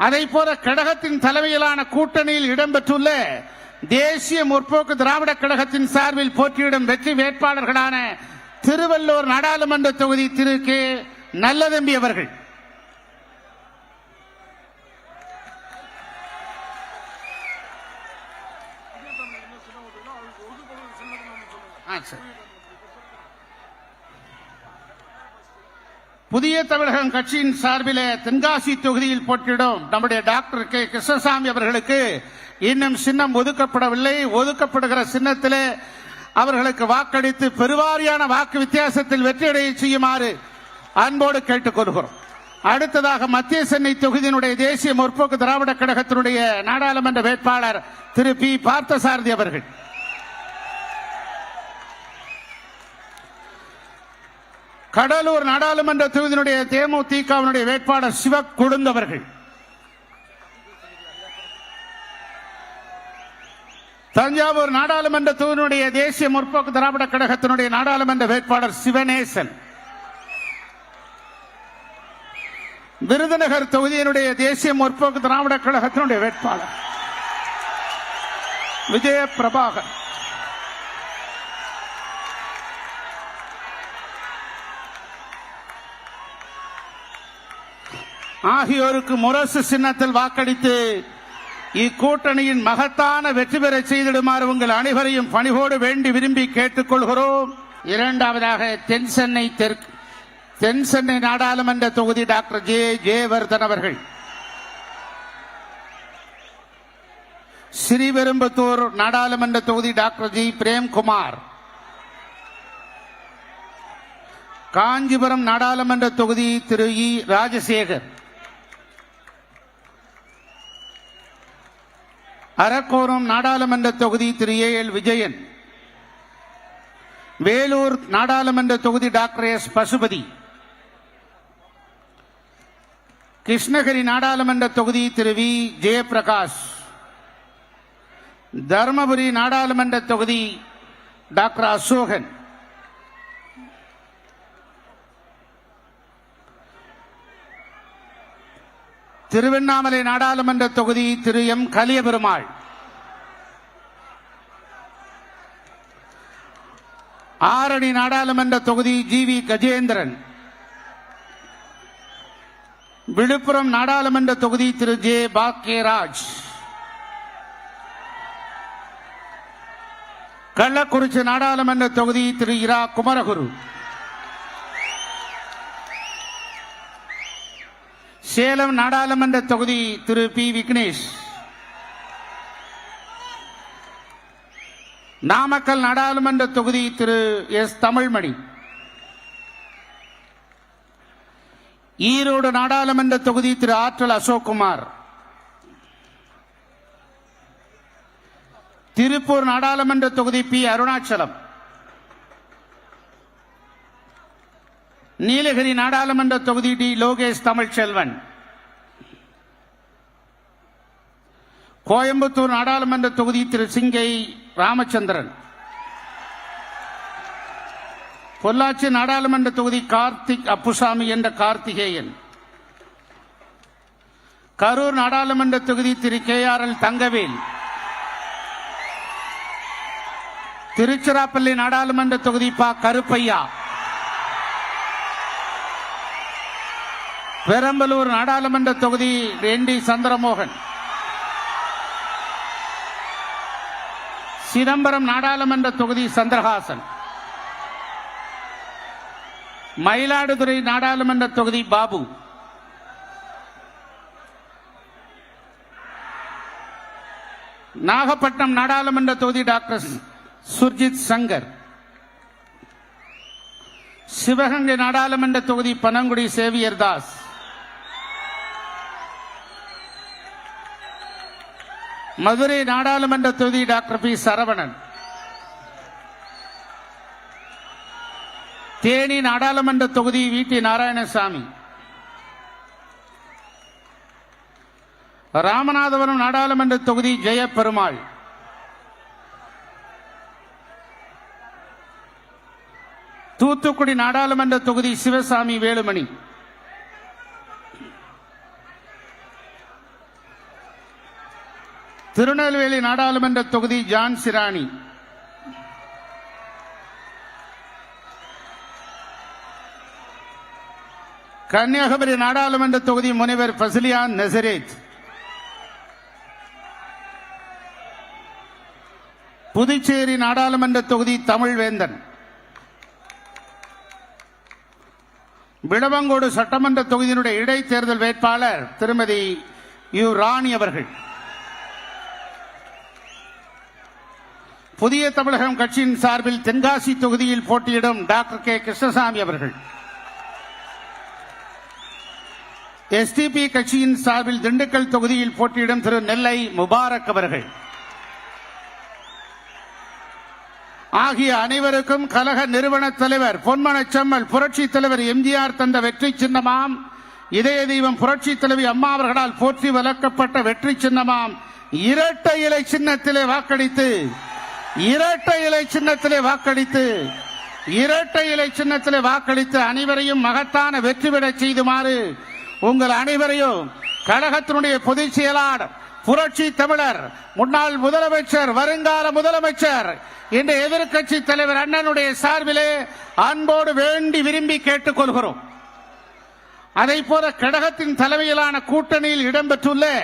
அதை போல கழகத்தின் தலைமையிலான கூட்டணியில் இடம்பெற்றுள்ள தேசிய முற்போக்கு திராவிட கழகத்தின் சார்பில் போட்டியிடும் வெற்றி வேட்பாளர்களான திருவள்ளூர் நாடாளுமன்ற தொகுதி திரு கே நல்லதம்பி அவர்கள் ஆ, சரி. புதிய தமிழகம் கட்சியின் சார்பில் தென்காசி தொகுதியில் போட்டியிடும் நம்முடைய டாக்டர் கே. கிருஷ்ணசாமி அவர்களுக்கு இன்னும் சின்னம் ஒதுக்கப்படவில்லை. ஒதுக்கப்படுகிற சின்னத்திலே அவர்களுக்கு வாக்களித்து பெருவாரியான வாக்கு வித்தியாசத்தில் வெற்றியடைய செய்யுமாறு அன்போடு கேட்டுக்கொள்கிறோம் அடுத்ததாக மத்திய சென்னை தொகுதியினுடைய தேசிய முற்போக்கு திராவிட கழகத்தினுடைய நாடாளுமன்ற வேட்பாளர் திரு பி. பார்த்தசாரதி அவர்கள். கடலூர் நாடாளுமன்ற தொகுதியினுடைய தேமுதிகவினுடைய வேட்பாளர் சிவ கொடுந்தவர்கள் தஞ்சாவூர் நாடாளுமன்ற தொகுதியினுடைய தேசிய முற்போக்கு திராவிட கழகத்தினுடைய நாடாளுமன்ற வேட்பாளர் சிவநேசன் விருதுநகர் தொகுதியினுடைய தேசிய முற்போக்கு திராவிட கழகத்தினுடைய வேட்பாளர். விஜய பிரபாகர் ஆகியோருக்கு முரசு சின்னத்தில் வாக்களித்து இக்கூட்டணியின் மகத்தான வெற்றி பெற செய்திடுமாறு உங்கள் அனைவரையும் பணிவோடு வேண்டி விரும்பி கேட்டுக்கொள்கிறோம். இரண்டாவதாக தென் சென்னை தெற்கு தென் சென்னை நாடாளுமன்ற தொகுதி டாக்டர் ஜே. ஜெயவர்தன் அவர்கள். ஸ்ரீபெரும்புத்தூர் நாடாளுமன்ற தொகுதி டாக்டர் ஜி. பிரேம்குமார். காஞ்சிபுரம் நாடாளுமன்ற தொகுதி திரு. இ. ராஜசேகர். அறக்கோரம் நாடாளுமன்ற தொகுதி திரு ஏ எல் விஜயன். வேலூர் நாடாளுமன்ற தொகுதி டாக்டர் எஸ் பசுபதி. கிருஷ்ணகிரி நாடாளுமன்ற தொகுதி திரு வி ஜெயபிரகாஷ். தருமபுரி நாடாளுமன்ற தொகுதி டாக்டர் அசோகன். திருவண்ணாமலை நாடாளுமன்ற தொகுதி திரு எம். கலியபெருமாள். ஆரணி நாடாளுமன்ற தொகுதி ஜி. வி. கஜேந்திரன். விழுப்புரம் நாடாளுமன்ற தொகுதி திரு. ஜே. பாக்கியராஜ் கள்ளக்குறிச்சி நாடாளுமன்ற தொகுதி திரு. இரா. குமரகுரு. சேலம் நாடாளுமன்ற தொகுதி திரு பி விக்னேஷ். நாமக்கல் நாடாளுமன்ற தொகுதி திரு எஸ் தமிழ்மணி. ஈரோடு நாடாளுமன்ற தொகுதி திரு ஆற்றல் அசோக்குமார். திருப்பூர் நாடாளுமன்ற தொகுதி பி அருணாச்சலம். நீலகிரி நாடாளுமன்ற தொகுதி டி லோகேஷ் தமிழ்ச்செல்வன். கோயம்புத்தூர் நாடாளுமன்ற தொகுதி திரு சிங்கை ராமச்சந்திரன். பொள்ளாச்சி நாடாளுமன்ற தொகுதி கார்த்திக் அப்புசாமி என்ற கார்த்திகேயன். கரூர் நாடாளுமன்ற தொகுதி திரு K R L Thangavel. Tiruchirappalli நாடாளுமன்ற தொகுதி பா கருப்பையா. பெரம்பலூர் நாடாளுமன்ற தொகுதி என் டி சந்திரமோகன். சிதம்பரம் நாடாளுமன்ற தொகுதி சந்திரஹாசன். மயிலாடுதுறை நாடாளுமன்ற தொகுதி பாபு. நாகப்பட்டினம் நாடாளுமன்ற தொகுதி டாக்டர் சுர்ஜித் சங்கர். சிவகங்கை நாடாளுமன்ற தொகுதி பனங்குடி சேவியர் தாஸ். மதுரை நாடாளுமன்ற தொகுதி டாக்டர் பி சரவணன். தேனி நாடாளுமன்ற தொகுதி வி டி நாராயணசாமி. ராமநாதபுரம் நாடாளுமன்ற தொகுதி ஜெயபெருமாள். தூத்துக்குடி நாடாளுமன்ற தொகுதி சிவசாமி வேலுமணி. திருநெல்வேலி நாடாளுமன்ற தொகுதி ஜான் சிராணி. கன்னியாகுமரி நாடாளுமன்ற தொகுதி முனைவர் பசிலியான் நெசரேத். புதுச்சேரி நாடாளுமன்ற தொகுதி தமிழ்வேந்தன். விளவங்கோடு சட்டமன்ற தொகுதியினுடைய இடைத்தேர்தல் வேட்பாளர் திருமதி யு ராணி அவர்கள். புதிய தமிழகம் கட்சியின் சார்பில் தென்காசி தொகுதியில் போட்டியிடும் டாக்டர் கே. கிருஷ்ணசாமி அவர்கள். எஸ்டிபி கட்சியின் சார்பில் திண்டுக்கல் தொகுதியில் போட்டியிடும் திரு நெல்லை முபாரக் அவர்கள். ஆகிய அனைவருக்கும் கழக நிறுவன தலைவர் பொன்மனச்செம்மல் புரட்சி தலைவர் எம்ஜிஆர் தந்த வெற்றி சின்னமாம். இதய தெய்வம் புரட்சி தலைவி அம்மா அவர்களால் போற்றி வளர்க்கப்பட்ட வெற்றி சின்னமாம். இரட்டை இலை சின்னத்திலே வாக்களித்து இரட்டை இலை சின்னத்திலே வாக்களித்து இரட்டை இலை சின்னத்திலே வாக்களித்து அனைவரையும் மகத்தான வெற்றி பெறச் செய்துமாறு உங்கள் அனைவரையும் கழகத்தினுடைய பொதுச் செயலாளர் புரட்சி தமிழர் முன்னாள் முதலமைச்சர் வருங்கால முதலமைச்சர் என்ற எதிர்க்கட்சி தலைவர் அண்ணனுடைய சார்பிலே அன்போடு வேண்டி விரும்பி கேட்டுக்கொள்கிறோம். அதே போல கழகத்தின் தலைமையிலான கூட்டணியில் இடம்பெற்றுள்ள